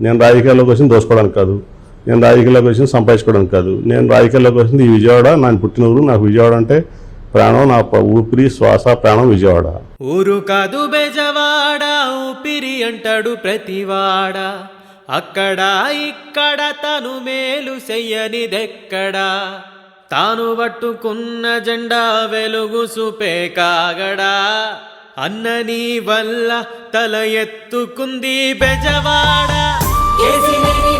నేను రాజకీయాల్లోకి వచ్చింది దోసుకోవడానికి కాదు. నేను రాజకీయాల్లోకి వచ్చింది సంపాదించుకోవడానికి కాదు. నేను రాజకీయాల్లోకి వచ్చింది ఈ విజయవాడ నా పుట్టిన ఊరు నాకు విజయవాడ అంటే ప్రాణం నా ప- ఊపిరి శ్వాస ప్రాణం విజయవాడ. ఊరు కాదు బెజవాడ ఊపిరి అంటాడు ప్రతివాడ. అక్కడ ఇక్కడ తను మేలు చెయ్యనిదెక్కడా? తాను పట్టుకున్న జెండా వెలుగు సుపే కాగడా? అన్న నీ వల్ల తల ఎత్తుకుంది బెజవాడా. కేసినేని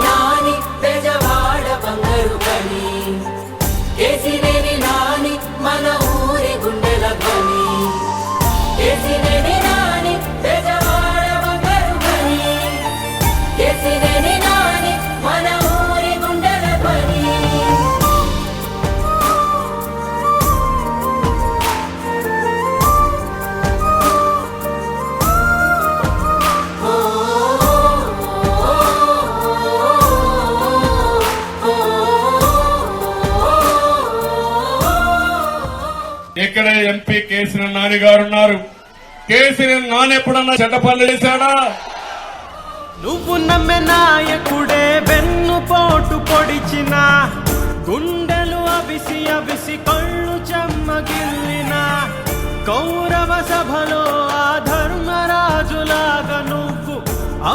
ఇక్కడ ఎంపీ కేసీఆర్ నాని గారు ఉన్నారు. కేసీఆర్ నాని ఎప్పుడన్నా చెడ్డ పనులు చేశాడా? నువ్వు నమ్మె నాయకుడే వెన్ను పోటు పొడిచిన గుండెలు అవిసి అవిసి కళ్ళు చెమ్మగిల్లిన కౌరవ సభలో ఆ ధర్మరాజులాగా నువ్వు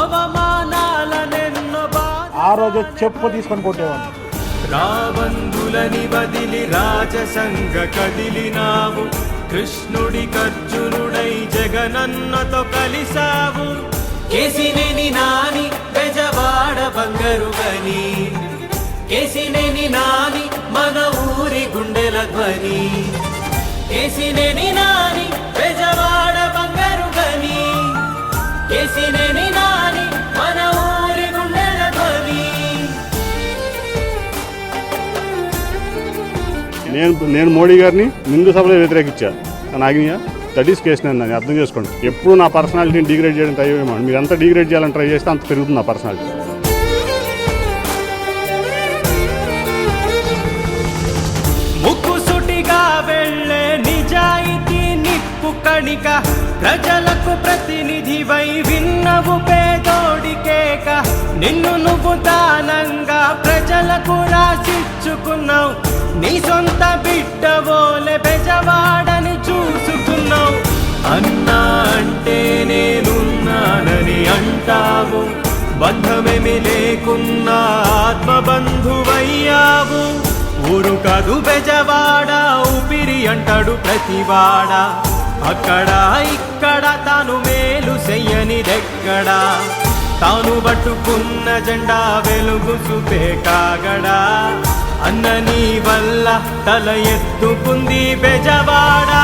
అవమానాలనెన్నో బాధ ఆ రోజు చెప్పు తీసుకొని కొట్టేవాడిని. రాబందులని వదిలి రాజసంగ కదిలినావు. కృష్ణుడి కర్జునుడై జగనన్నతో కలిసావు కేసినేని నాని బెజవాడ బంగారు గని కేసినేని నాని మన ఊరి గుండెల ధ్వని. కేసినేని నాని బెజవాడ బంగారు గని కేసినేని నేను నేను మోడీ గారిని ముందు సభలో వ్యతిరేకించాను కానీ ఆగినాయా దట్ ఈస్ కేసు నేను అర్థం చేసుకోండి. ఎప్పుడు నా పర్సనాలిటీని డిగ్రేడ్ చేయడం ట్రై చేయమని మీరు ఎంత డిగ్రేడ్ చేయాలని ట్రై చేస్తే అంత పెరుగుతుంది నా పర్సనాలిటీ నిప్పు కణిక ప్రజలకు ప్రతినిధివై విన్నవు పేదోడికేక నిన్ను నువ్వు దానంగా ప్రజలకు రాసిచ్చుకున్నావు. నీ సొంత బిడ్డవోలె బెజవాడని చూసుకున్నావు. అన్నా అంటే నేనున్నానని అంటావు. బంధమేమి లేకున్నా ఆత్మబంధువయ్యావు. ఊరు కాదు బెజవాడ ఊపిరి అంటాడు ప్రతివాడా. అక్కడ ఇక్కడ తాను మేలు చెయ్యని దెక్కడా తాను పట్టుకున్న జెండా వెలుగు చూపే కాగడా? అన్నని వల్ల తల ఎత్తుకుంది బెజవాడా?